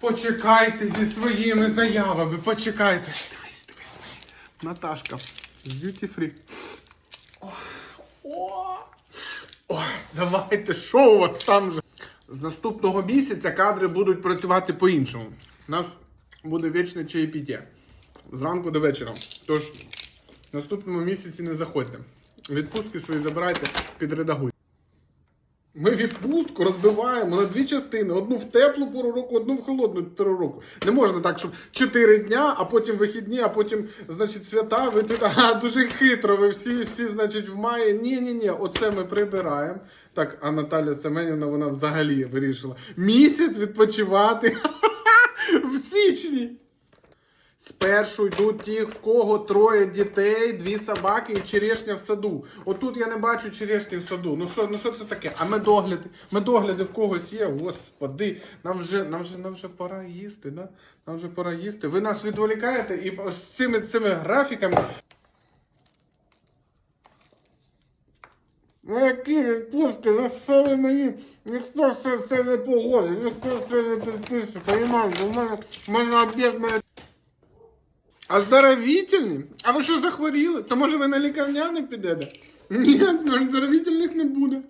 Почекайте зі своїми заявами, почекайте. Дивись, дивись мені. Наташка з Duty Free. О, о, о, давайте, що у вас там же? З наступного місяця кадри будуть працювати по-іншому. У нас буде вічне чаєпіття. Зранку до вечора. Тож в наступному місяці не заходьте. Відпустки свої забирайте, підредагуйте. Ми відпустку розбиваємо на дві частини: одну в теплу пору року, одну в холодну пору року. Не можна так, щоб 4 дня, а потім вихідні, а потім, значить, свята. Ви тут а, дуже хитро. Ви всі, всі, значить, в маї. Ні, ні, ні, оце ми прибираємо. Так, а Наталя Семенівна вона взагалі вирішила місяць відпочивати в січні. Спершу йдуть ті, в кого троє дітей, дві собаки і черешня в саду. Отут я не бачу черешні в саду. Ну що, ну що це таке? А медогляди? Медогляди в когось є? Господи, нам вже, нам вже, нам вже пора їсти, да? Нам вже пора їсти. Ви нас відволікаєте і з цими, цими графіками. Ну які відпустки, ну що ви мені, ніхто це, це не погодить, ніхто це не підпише, понимаєте, у мене, у мене обід, мене Оздоровительні? А ви що захворіли? То може ви на лікарняний підете? Ні, оздоровительних не буде.